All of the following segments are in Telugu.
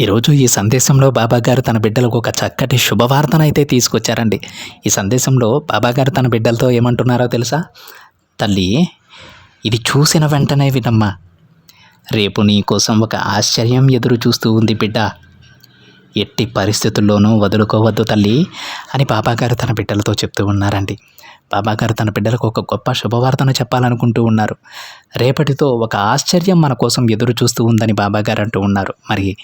ఈరోజు ఈ సందేశంలో బాబాగారు తన బిడ్డలకు ఒక చక్కటి శుభవార్తనైతే తీసుకొచ్చారండి. ఈ సందేశంలో బాబాగారు తన బిడ్డలతో ఏమంటున్నారో తెలుసా? తల్లి ఇది చూసిన వెంటనే వినమ్మా. రేపు నీ కోసం ఒక ఆశ్చర్యం ఎదురు చూస్తూ ఉంది బిడ్డ. ఎట్టి పరిస్థితుల్లోనూ వదులుకోవద్దు తల్లి అని బాబాగారు తన బిడ్డలతో చెప్తూ ఉన్నారండి. బాబాగారు తన బిడ్డలకు ఒక గొప్ప శుభవార్తను చెప్పాలనుకుంటూ ఉన్నారు. రేపటితో ఒక ఆశ్చర్యం మన కోసం ఎదురు చూస్తూ ఉందని బాబాగారు అంటూ ఉన్నారు. మరి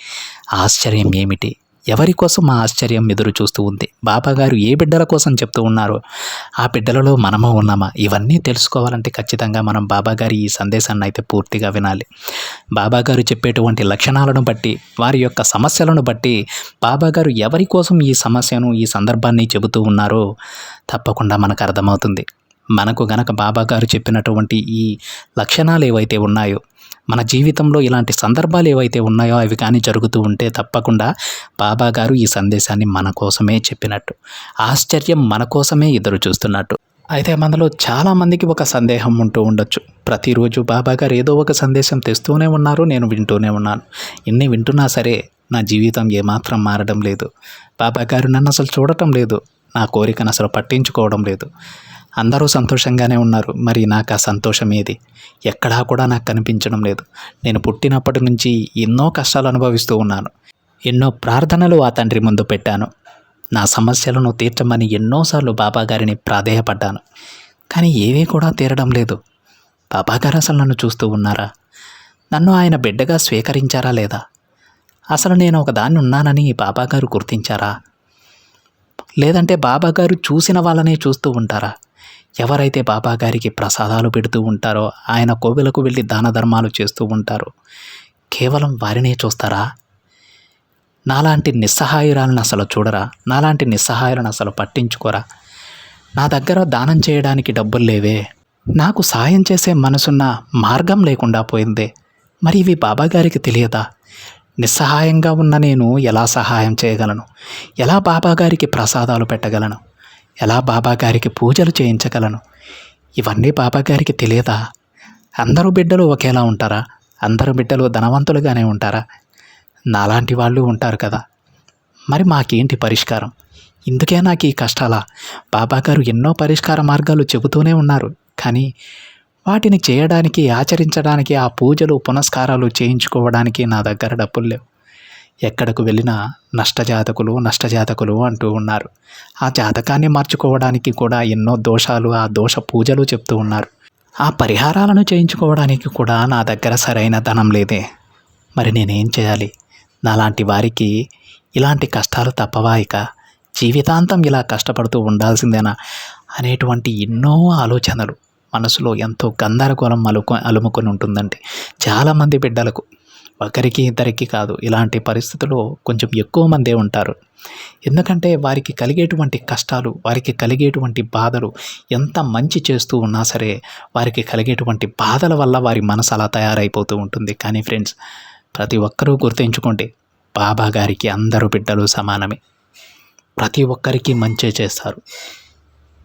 ఆశ్చర్యం ఏమిటి? ఎవరి కోసం ఆ ఆశ్చర్యం ఎదురు చూస్తూ ఉంది? బాబాగారు ఏ బిడ్డల కోసం చెప్తూ ఉన్నారో? ఆ బిడ్డలలో మనము ఉన్నామా? ఇవన్నీ తెలుసుకోవాలంటే ఖచ్చితంగా మనం బాబాగారి ఈ సందేశాన్ని అయితే పూర్తిగా వినాలి. బాబాగారు చెప్పేటువంటి లక్షణాలను బట్టి వారి యొక్క సమస్యలను బట్టి బాబాగారు ఎవరి కోసం ఈ సమస్యను ఈ సందర్భాన్ని చెబుతూ ఉన్నారో తప్పకుండా మనకు అర్థమవుతుంది. మనకు గనక బాబాగారు చెప్పినటువంటి ఈ లక్షణాలు ఏవైతే ఉన్నాయో మన జీవితంలో ఇలాంటి సందర్భాలు ఏవైతే ఉన్నాయో అవి కానీ జరుగుతూ ఉంటే తప్పకుండా బాబా గారు ఈ సందేశాన్ని మన కోసమే చెప్పినట్టు ఆశ్చర్యం మన కోసమే ఎదురు చూస్తున్నట్టు. అయితే మనలో చాలామందికి ఒక సందేహం ఉంటూ ఉండొచ్చు. ప్రతిరోజు బాబా గారు ఏదో ఒక సందేశం తెస్తూనే ఉన్నారు నేను వింటూనే ఉన్నాను. ఎన్ని వింటున్నా సరే నా జీవితం ఏమాత్రం మారడం లేదు. బాబా గారు నన్ను అసలు చూడటం లేదు. నా కోరికను అసలు పట్టించుకోవడం లేదు. అందరూ సంతోషంగానే ఉన్నారు. మరి నాకు ఆ సంతోషం ఏది? ఎక్కడా కూడా నాకు కనిపించడం లేదు. నేను పుట్టినప్పటి నుంచి ఎన్నో కష్టాలు అనుభవిస్తూ ఉన్నాను. ఎన్నో ప్రార్థనలు ఆ తండ్రి ముందు పెట్టాను. నా సమస్యలను తీర్చమని ఎన్నోసార్లు బాబాగారిని ప్రాధేయపడ్డాను. కానీ ఏవీ కూడా తీరడం లేదు. బాబాగారు అసలు నన్ను చూస్తూ ఉన్నారా? నన్ను ఆయన బిడ్డగా స్వీకరించారా లేదా? అసలు నేను ఒకదాన్ని ఉన్నానని బాబాగారు గుర్తించారా? లేదంటే బాబాగారు చూసిన వాళ్ళనే చూస్తూ ఉంటారా? ఎవరైతే బాబాగారికి ప్రసాదాలు పెడుతూ ఉంటారో ఆయన కోవెలకు వెళ్ళి దాన ధర్మాలు చేస్తూ ఉంటారో కేవలం వారినే చూస్తారా? నాలాంటి నిస్సహాయురాలను అసలు చూడరా? నాలాంటి నిస్సహాయులను అసలు పట్టించుకోరా? నా దగ్గర దానం చేయడానికి డబ్బులు లేవే. నాకు సాయం చేసే మనసున్న మార్గం లేకుండా పోయిందే. మరి ఇవి బాబాగారికి తెలియదా? నిస్సహాయంగా ఉన్న నేను ఎలా సహాయం చేయగలను? ఎలా బాబాగారికి ప్రసాదాలు పెట్టగలను? ఎలా బాబాగారికి పూజలు చేయించగలను? ఇవన్నీ బాబాగారికి తెలియదా? అందరూ బిడ్డలు ఒకేలా ఉంటారా? అందరు బిడ్డలు ధనవంతులుగానే ఉంటారా? నాలాంటి వాళ్ళు ఉంటారు కదా. మరి మాకేంటి పరిష్కారం? ఇందుకే నాకు ఈ కష్టాలా? బాబాగారు ఎన్నో పరిష్కార మార్గాలు చెబుతూనే ఉన్నారు. కానీ వాటిని చేయడానికి ఆచరించడానికి ఆ పూజలు పునస్కారాలు చేయించుకోవడానికి నా దగ్గర డబ్బులు లేవు. ఎక్కడకు వెళ్ళినా నష్టజాతకులు నష్టజాతకులు అంటూ ఉన్నారు. ఆ జాతకాన్ని మార్చుకోవడానికి కూడా ఎన్నో దోషాలు ఆ దోష పూజలు చెప్తూ ఉన్నారు. ఆ పరిహారాలను చేయించుకోవడానికి కూడా నా దగ్గర సరైన ధనం లేదే. మరి నేనేం చేయాలి? నాలాంటి వారికి ఇలాంటి కష్టాలు తప్పవా ఇక? జీవితాంతం ఇలా కష్టపడుతూ ఉండాల్సిందేనా? అనేటువంటి ఎన్నో ఆలోచనలు మనసులో ఎంతో గందరగోళం అలుకు అలుముకొని ఉంటుందండి. చాలామంది బిడ్డలకు ఒకరికి ఇద్దరికి కాదు. ఇలాంటి పరిస్థితుల్లో కొంచెం ఎక్కువ మందే ఉంటారు. ఎందుకంటే వారికి కలిగేటువంటి కష్టాలు వారికి కలిగేటువంటి బాధలు ఎంత మంచి చేస్తూ ఉన్నా సరే వారికి కలిగేటువంటి బాధల వల్ల వారి మనసు అలా తయారైపోతూ ఉంటుంది. కానీ ఫ్రెండ్స్ ప్రతి ఒక్కరూ గుర్తుంచుకోండి బాబా గారికి అందరూ బిడ్డలు సమానమే. ప్రతి ఒక్కరికి మంచే చేస్తారు.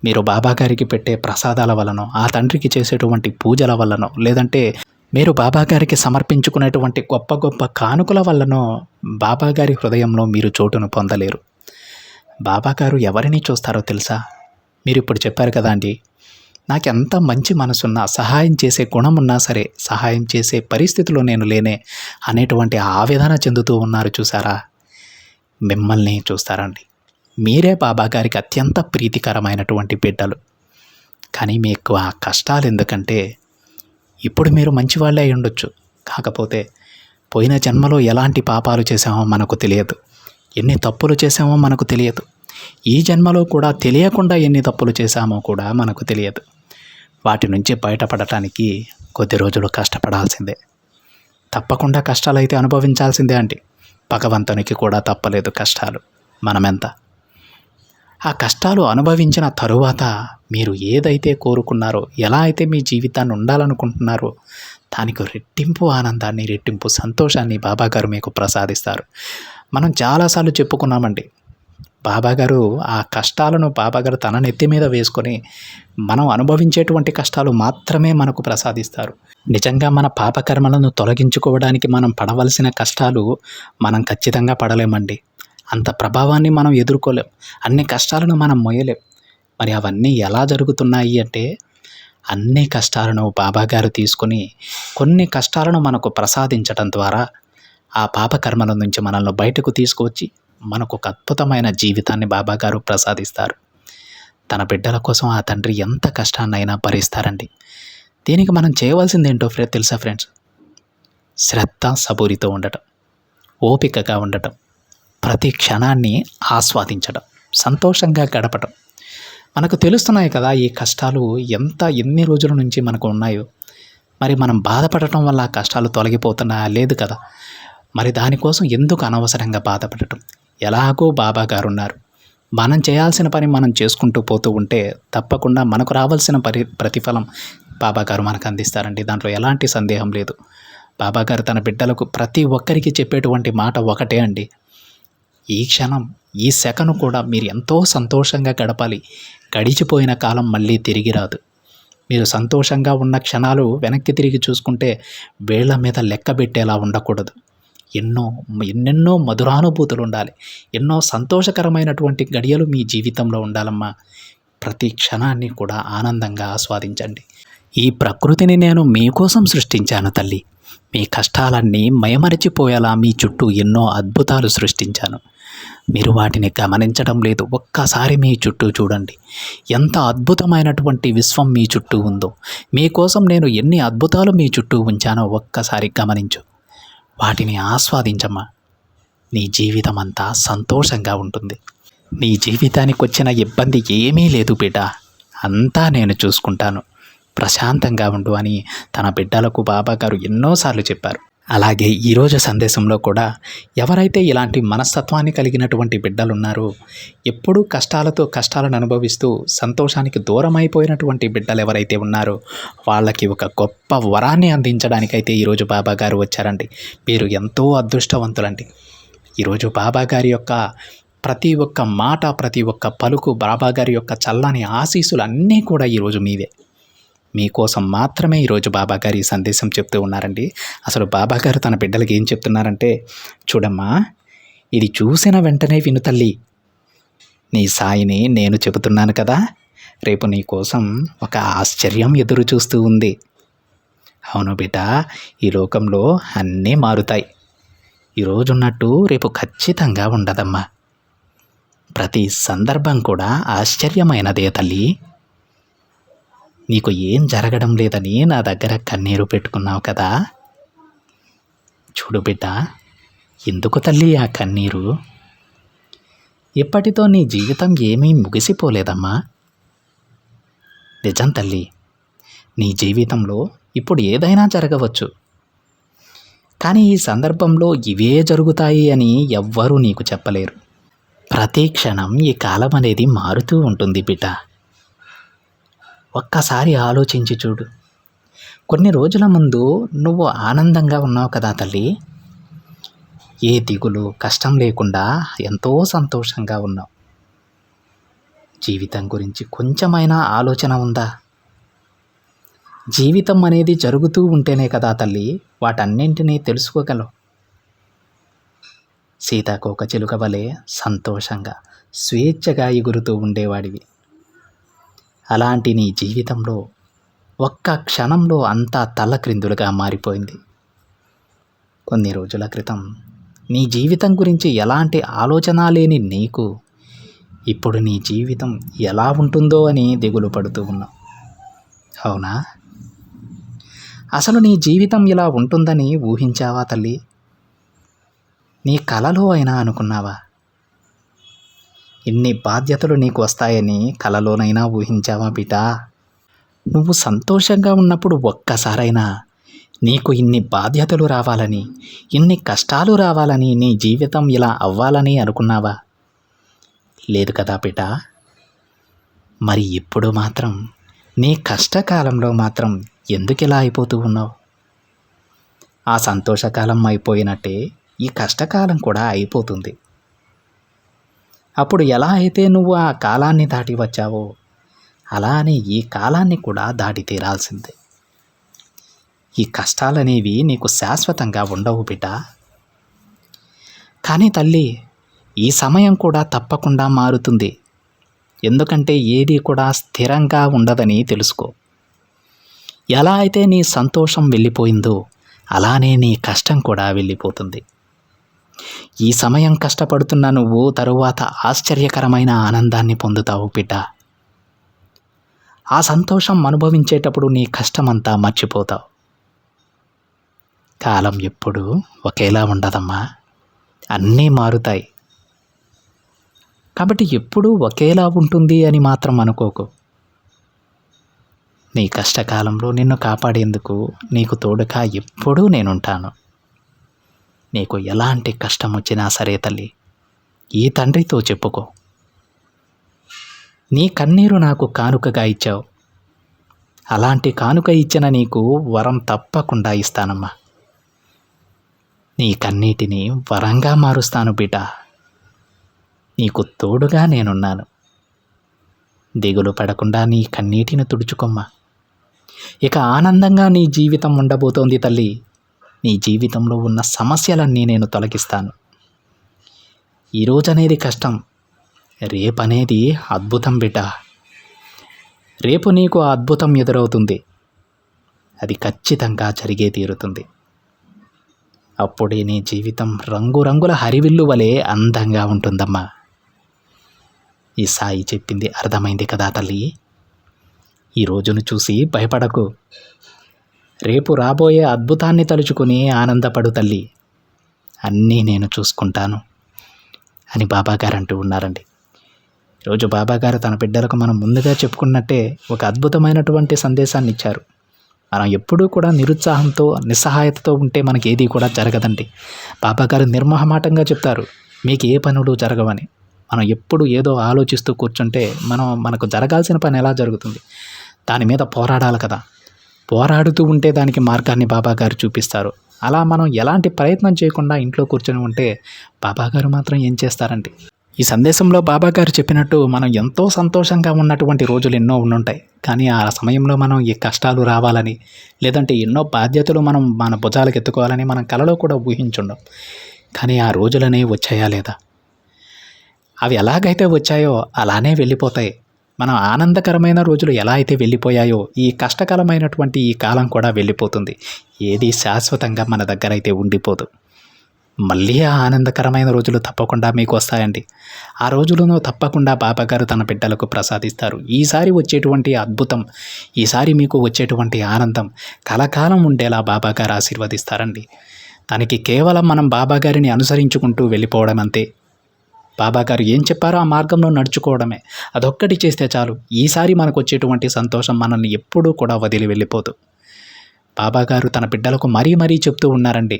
మీరు బాబా గారికి పెట్టే ప్రసాదాల వలనో ఆ తండ్రికి చేసేటువంటి పూజల వలనో లేదంటే మీరు బాబాగారికి సమర్పించుకునేటువంటి గొప్ప గొప్ప కానుకల వల్లనో బాబాగారి హృదయంలో మీరు చోటును పొందలేరు. బాబాగారు ఎవరిని చూస్తారో తెలుసా? మీరు ఇప్పుడు చెప్పారు కదా అండి నాకెంత మంచి మనసున్నా సహాయం చేసే గుణం ఉన్నా సరే సహాయం చేసే పరిస్థితిలో నేను లేనే అనేటువంటి ఆవేదన చెందుతూ ఉన్నారు చూసారా? మిమ్మల్ని చూస్తారండి మీరే బాబాగారికి అత్యంత ప్రీతికరమైనటువంటి బిడ్డలు. కానీ మీకు ఆ కష్టాలు ఎందుకంటే ఇప్పుడు మీరు మంచివాళ్ళే ఉండొచ్చు. కాకపోతే పోయిన జన్మలో ఎలాంటి పాపాలు చేసామో మనకు తెలియదు. ఎన్ని తప్పులు చేశామో మనకు తెలియదు. ఈ జన్మలో కూడా తెలియకుండా ఎన్ని తప్పులు చేశామో కూడా మనకు తెలియదు. వాటి నుంచి బయటపడటానికి కొద్ది రోజులు కష్టపడాల్సిందే. తప్పకుండా కష్టాలు అయితే అనుభవించాల్సిందే అండి. భగవంతునికి కూడా తప్పలేదు కష్టాలు. మనమెంత? ఆ కష్టాలు అనుభవించిన తరువాత మీరు ఏదైతే కోరుకున్నారో ఎలా అయితే మీ జీవితాన్ని ఉండాలనుకుంటున్నారో దానికి రెట్టింపు ఆనందాన్ని రెట్టింపు సంతోషాన్ని బాబాగారు మీకు ప్రసాదిస్తారు. మనం చాలాసార్లు చెప్పుకున్నామండి బాబాగారు ఆ కష్టాలను బాబాగారు తన నెత్తి మీద వేసుకొని మనం అనుభవించేటువంటి కష్టాలు మాత్రమే మనకు ప్రసాదిస్తారు. నిజంగా మన పాపకర్మలను తొలగించుకోవడానికి మనం పడవలసిన కష్టాలు మనం ఖచ్చితంగా పడలేమండి. అంత ప్రభావాన్ని మనం ఎదుర్కోలేం. అన్ని కష్టాలను మనం మొయ్యలేం. మరి అవన్నీ ఎలా జరుగుతున్నాయి అంటే అన్ని కష్టాలను బాబాగారు తీసుకొని కొన్ని కష్టాలను మనకు ప్రసాదించడం ద్వారా ఆ పాపకర్మల నుంచి మనల్ని బయటకు తీసుకువచ్చి మనకు ఒక అద్భుతమైన జీవితాన్ని బాబాగారు ప్రసాదిస్తారు. తన బిడ్డల కోసం ఆ తండ్రి ఎంత కష్టాన్నైనా భరిస్తారండి. దీనికి మనం చేయవలసింది ఏంటో తెలుసా ఫ్రెండ్స్? శ్రద్ధ సబూరితో ఉండటం. ఓపికగా ఉండటం. ప్రతి క్షణాన్ని ఆస్వాదించడం సంతోషంగా గడపడం మనకు తెలుస్తున్నాయి కదా ఈ కష్టాలు ఎంత ఎన్ని రోజుల నుంచి మనకు ఉన్నాయో. మరి మనం బాధపడటం వల్ల ఆ కష్టాలు తొలగిపోతున్నాయా లేదు కదా. మరి దానికోసం ఎందుకు అనవసరంగా బాధపడటం? ఎలాగో బాబా గారు ఉన్నారు మనం చేయాల్సిన పని మనం చేసుకుంటూ పోతూ ఉంటే తప్పకుండా మనకు రావాల్సిన పరి ప్రతిఫలం బాబా గారు మనకు అందిస్తారండి. దాంట్లో ఎలాంటి సందేహం లేదు. బాబా గారు తన బిడ్డలకు ప్రతి ఒక్కరికి చెప్పేటువంటి మాట ఒకటే అండి. ఈ క్షణం ఈ సెకను కూడా మీరు ఎంతో సంతోషంగా గడపాలి. గడిచిపోయిన కాలం మళ్ళీ తిరిగి రాదు. మీరు సంతోషంగా ఉన్న క్షణాలు వెనక్కి తిరిగి చూసుకుంటే వేళ్ళ మీద లెక్క పెట్టేలా ఉండకూడదు. ఎన్నో ఎన్నెన్నో మధురానుభూతులు ఉండాలి. ఎన్నో సంతోషకరమైనటువంటి గడియలు మీ జీవితంలో ఉండాలమ్మా. ప్రతి క్షణాన్ని కూడా ఆనందంగా ఆస్వాదించండి. ఈ ప్రకృతిని నేను మీకోసం సృష్టించాను తల్లి. మీ కష్టాలన్నీ మయమరిచిపోయేలా మీ చుట్టూ ఎన్నో అద్భుతాలు సృష్టించాను. మీరు వాటిని గమనించడం లేదు. ఒక్కసారి మీ చుట్టూ చూడండి. ఎంత అద్భుతమైనటువంటి విశ్వం మీ చుట్టూ ఉందో. మీకోసం నేను ఎన్ని అద్భుతాలు మీ చుట్టూ ఉంచానో ఒక్కసారి గమనించు. వాటిని ఆస్వాదించమ్మా. నీ జీవితం అంతా సంతోషంగా ఉంటుంది. నీ జీవితానికి వచ్చిన ఇబ్బంది ఏమీ లేదు బిడ్డ. అంతా నేను చూసుకుంటాను. ప్రశాంతంగా ఉండు అని తన బిడ్డలకు బాబాగారు ఎన్నోసార్లు చెప్పారు. అలాగే ఈరోజు సందేశంలో కూడా ఎవరైతే ఇలాంటి మనస్తత్వాన్ని కలిగినటువంటి బిడ్డలు ఉన్నారో ఎప్పుడూ కష్టాలతో కష్టాలను అనుభవిస్తూ సంతోషానికి దూరం అయిపోయినటువంటి బిడ్డలు ఎవరైతే ఉన్నారో వాళ్ళకి ఒక గొప్ప వరాన్ని అందించడానికైతే ఈరోజు బాబా గారు వచ్చారండి. మీరు ఎంతో అదృష్టవంతులండి. ఈరోజు బాబా గారి యొక్క ప్రతి ఒక్క మాట ప్రతి ఒక్క పలుకు బాబా గారి యొక్క చల్లని ఆశీస్సులు అన్నీ కూడా ఈరోజు మీవే. మీకోసం మాత్రమే ఈరోజు బాబాగారు ఈ సందేశం చెప్తూ ఉన్నారండి. అసలు బాబాగారు తన బిడ్డలకి ఏం చెప్తున్నారంటే చూడమ్మా ఇది చూసిన వెంటనే విను తల్లి. నీ సాయిని నేను చెబుతున్నాను కదా రేపు నీ కోసం ఒక ఆశ్చర్యం ఎదురు చూస్తూ ఉంది. అవును బిడ్డ ఈ లోకంలో అన్నీ మారుతాయి. ఈరోజున్నట్టు రేపు ఖచ్చితంగా ఉండదమ్మా. ప్రతి సందర్భం కూడా ఆశ్చర్యమైనదే తల్లి. నీకు ఏం జరగడం లేదని నా దగ్గర కన్నీరు పెట్టుకున్నావు కదా. చూడు బిడ్డ ఎందుకు తల్లి ఆ కన్నీరు? ఇప్పటితో నీ జీవితం ఏమీ ముగిసిపోలేదమ్మా. నిజం తల్లి నీ జీవితంలో ఇప్పుడు ఏదైనా జరగవచ్చు. కానీ ఈ సందర్భంలో ఇవే జరుగుతాయి అని ఎవ్వరూ నీకు చెప్పలేరు. ప్రతి క్షణం ఈ కాలం అనేది మారుతూ ఉంటుంది బిడ్డ. ఒక్కసారి ఆలోచించి చూడు. కొన్ని రోజుల ముందు నువ్వు ఆనందంగా ఉన్నావు కదా తల్లి. ఏ దిగులు కష్టం లేకుండా ఎంతో సంతోషంగా ఉన్నావు. జీవితం గురించి కొంచెమైనా ఆలోచన ఉందా? జీవితం అనేది జరుగుతూ ఉంటేనే కదా తల్లి వాటన్నింటినీ తెలుసుకోగలవు. సీతాకోక చిలుక వలె సంతోషంగా స్వేచ్ఛగా ఎగురుతూ ఉండేవాడివి. అలాంటి నీ జీవితంలో ఒక్క క్షణంలో అంతా తల్లక్రిందులుగా మారిపోయింది. కొన్ని రోజుల క్రితం నీ జీవితం గురించి ఎలాంటి ఆలోచన లేని నీకు ఇప్పుడు నీ జీవితం ఎలా ఉంటుందో అని దిగులు పడుతూ ఉన్నావు అవునా? అసలు నీ జీవితం ఇలా ఉంటుందని ఊహించావా తల్లి? నీ కలలో అయినా అనుకున్నావా? ఇన్ని బాధ్యతలు నీకు వస్తాయని కలలోనైనా ఊహించావా బిడ్డా నువ్వు సంతోషంగా ఉన్నప్పుడు ఒక్కసారైనా నీకు ఇన్ని బాధ్యతలు రావాలని ఇన్ని కష్టాలు రావాలని నీ జీవితం ఇలా అవ్వాలని అనుకున్నావా? లేదు కదా బిడ్డ మరి ఇప్పుడు మాత్రం నీ కష్టకాలంలో మాత్రం ఎందుకు ఇలా అయిపోతూ ఉన్నావు? ఆ సంతోషకాలం అయిపోయినట్టే ఈ కష్టకాలం కూడా అయిపోతుంది. అప్పుడు ఎలా అయితే నువ్వు ఆ కాలాన్ని దాటి వచ్చావో అలానే ఈ కాలాన్ని కూడా దాటి తీరాల్సిందే. ఈ కష్టాలనేవి నీకు శాశ్వతంగా ఉండవు బిడ్డ. కానీ తల్లి ఈ సమయం కూడా తప్పకుండా మారుతుంది. ఎందుకంటే ఏది కూడా స్థిరంగా ఉండదని తెలుసుకో. ఎలా అయితే నీ సంతోషం వెళ్ళిపోయిందో అలానే నీ కష్టం కూడా వెళ్ళిపోతుంది. ఈ సమయం కష్టపడుతున్న నువ్వు తరువాత ఆశ్చర్యకరమైన ఆనందాన్ని పొందుతావు బిడ్డ ఆ సంతోషం అనుభవించేటప్పుడు నీ కష్టమంతా మర్చిపోతావు. కాలం ఎప్పుడు ఒకేలా ఉండదమ్మా. అన్నీ మారుతాయి. కాబట్టి ఎప్పుడూ ఒకేలా ఉంటుంది అని మాత్రం అనుకోకు. నీ కష్టకాలంలో నిన్ను కాపాడేందుకు నీకు తోడుగా ఎప్పుడూ నేనుంటాను. నీకు ఎలాంటి కష్టం వచ్చినా సరే తల్లి ఈ తండ్రితో చెప్పుకో. నీ కన్నీరు నాకు కానుకగా ఇచ్చావు. అలాంటి కానుక ఇచ్చిన నీకు వరం తప్పకుండా ఇస్తానమ్మా. నీ కన్నీటిని వరంగా మారుస్తాను బిడ్డ. నీకు తోడుగా నేనున్నాను. దిగులు పడకుండా నీ కన్నీటిని తుడుచుకోమ్మా. ఇక ఆనందంగా నీ జీవితం ఉండబోతోంది తల్లి. నీ జీవితంలో ఉన్న సమస్యలన్నీ నేను తొలగిస్తాను. ఈరోజు అనేది కష్టం. రేపనేది అద్భుతం బిడ్డ. రేపు నీకు ఆ అద్భుతం ఎదురవుతుంది. అది ఖచ్చితంగా జరిగే తీరుతుంది. అప్పుడే నీ జీవితం రంగురంగుల హరివిల్లు వలె అందంగా ఉంటుందమ్మా. ఈ సాయి చెప్పింది అర్థమైంది కదా తల్లి? ఈ రోజును చూసి భయపడకు. రేపు రాబోయే అద్భుతాన్ని తలుచుకుని ఆనందపడు తల్లి. అన్నీ నేను చూసుకుంటాను. అని బాబాగారు అంటూ ఉన్నారండి. ఈరోజు బాబాగారు తన బిడ్డలకు మనం ముందుగా చెప్పుకున్నట్టే ఒక అద్భుతమైనటువంటి సందేశాన్ని ఇచ్చారు మనం ఎప్పుడూ కూడా నిరుత్సాహంతో నిస్సహాయతతో ఉంటే మనకి ఏది కూడా జరగదండి. బాబాగారు నిర్మహమాటంగా చెప్తారు మీకు ఏ పనులు జరగవని. మనం ఎప్పుడు ఏదో ఆలోచిస్తూ కూర్చుంటే మనం మనకు జరగాల్సిన పని ఎలా జరుగుతుంది? దాని మీద పోరాడాలి కదా. పోరాడుతూ ఉంటే దానికి మార్గాన్ని బాబాగారు చూపిస్తారు. అలా మనం ఎలాంటి ప్రయత్నం చేయకుండా ఇంట్లో కూర్చొని ఉంటే బాబాగారు మాత్రం ఏం చేస్తారండి ఈ సందేశంలో బాబాగారు చెప్పినట్టు మనం ఎంతో సంతోషంగా ఉన్నటువంటి రోజులు ఎన్నో ఉండుంటాయి. కానీ ఆ సమయంలో మనం ఈ కష్టాలు రావాలని లేదంటే ఎన్నో బాధ్యతలు మనం మన భుజాలకు ఎత్తుకోవాలని మనం కలలో కూడా ఊహించుండం. కానీ ఆ రోజులనే వచ్చాయా లేదా? అవి ఎలాగైతే వచ్చాయో అలానే వెళ్ళిపోతాయి. మనం ఆనందకరమైన రోజులు ఎలా అయితే వెళ్ళిపోయాయో ఈ కష్టకరమైనటువంటి ఈ కాలం కూడా వెళ్ళిపోతుంది. ఏది శాశ్వతంగా మన దగ్గర అయితే ఉండిపోదు. మళ్ళీ ఆ ఆనందకరమైన రోజులు తప్పకుండా మీకు వస్తాయండి. ఆ రోజులను తప్పకుండా బాబాగారు తన బిడ్డలకు ప్రసాదిస్తారు. ఈసారి వచ్చేటువంటి అద్భుతం ఈసారి మీకు వచ్చేటువంటి ఆనందం కలకాలం ఉండేలా బాబాగారు ఆశీర్వదిస్తారండి. దానికి కేవలం మనం బాబాగారిని అనుసరించుకుంటూ వెళ్ళిపోవడం అంతే. బాబాగారు ఏం చెప్పారో ఆ మార్గంలో నడుచుకోవడమే. అదొక్కటి చేస్తే చాలు. ఈసారి మనకు వచ్చేటువంటి సంతోషం మనల్ని ఎప్పుడూ కూడా వదిలి వెళ్ళిపోదు. బాబాగారు తన బిడ్డలకు మరీ మరీ చెప్తూ ఉన్నారండి.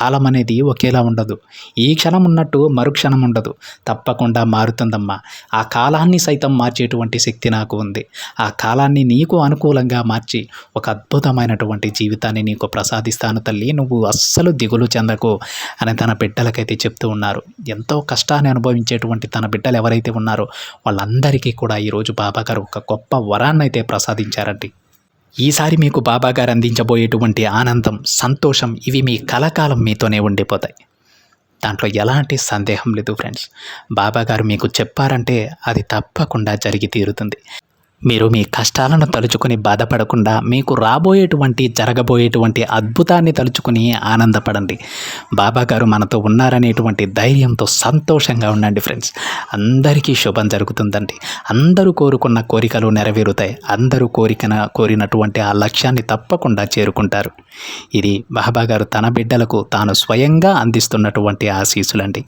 కాలం అనేది ఒకేలా ఉండదు. ఈ క్షణం ఉన్నట్టు మరుక్షణం ఉండదు. తప్పకుండా మారుతుందమ్మా. ఆ కాలాన్ని సైతం మార్చేటువంటి శక్తి నాకు ఉంది. ఆ కాలాన్ని నీకు అనుకూలంగా మార్చి ఒక అద్భుతమైనటువంటి జీవితాన్ని నీకు ప్రసాదిస్తాను తల్లి. నువ్వు అస్సలు దిగులు చెందకు అని తన బిడ్డలకైతే చెప్తూ ఉన్నారు. ఎంతో కష్టాన్ని అనుభవించేటువంటి తన బిడ్డలు ఎవరైతే ఉన్నారో వాళ్ళందరికీ కూడా ఈరోజు బాబాగారు ఒక గొప్ప వరాన్ని అయితే ప్రసాదించారండి. ఈసారి మీకు బాబాగారు అందించబోయేటువంటి ఆనందం సంతోషం ఇవి మీ కలకాలం మీతోనే ఉండిపోతాయి. దాంట్లో ఎలాంటి సందేహం లేదు ఫ్రెండ్స్. బాబాగారు మీకు చెప్పారంటే అది తప్పకుండా జరిగి తీరుతుంది. మీరు మీ కష్టాలను తలుచుకుని బాధపడకుండా మీకు రాబోయేటువంటి జరగబోయేటువంటి అద్భుతాన్ని తలుచుకుని ఆనందపడండి. బాబా గారు మనతో ఉన్నారనేటువంటి ధైర్యంతో సంతోషంగా ఉండండి ఫ్రెండ్స్. అందరికీ శుభం జరుగుతుందండి. అందరూ కోరుకున్న కోరికలు నెరవేరుతాయి. అందరూ కోరికన కోరినటువంటి ఆ లక్ష్యాన్ని తప్పకుండా చేరుకుంటారు. ఇది బాబా గారు తన బిడ్డలకు తాను స్వయంగా అందిస్తున్నటువంటి ఆశీస్సులండి.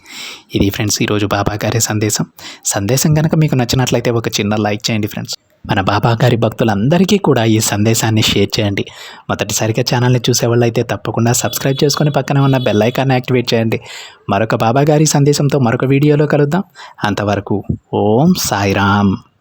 ఇది ఫ్రెండ్స్ ఈరోజు బాబా గారి సందేశం. సందేశం కనుక మీకు నచ్చినట్లయితే ఒక చిన్న లైక్ చేయండి ఫ్రెండ్స్. మన బాబా గారి భక్తులందరికీ కూడా ఈ సందేశాన్ని షేర్ చేయండి. మొదటిసారిగా ఛానల్ని అయితే తప్పకుండా సబ్స్క్రైబ్ చేసుకొని పక్కనే ఉన్న బెల్ ఐకాన్ని యాక్టివేట్ చేయండి. మరొక బాబా గారి సందేశంతో మరొక వీడియోలో కలుద్దాం. అంతవరకు ఓం సాయిరామ్.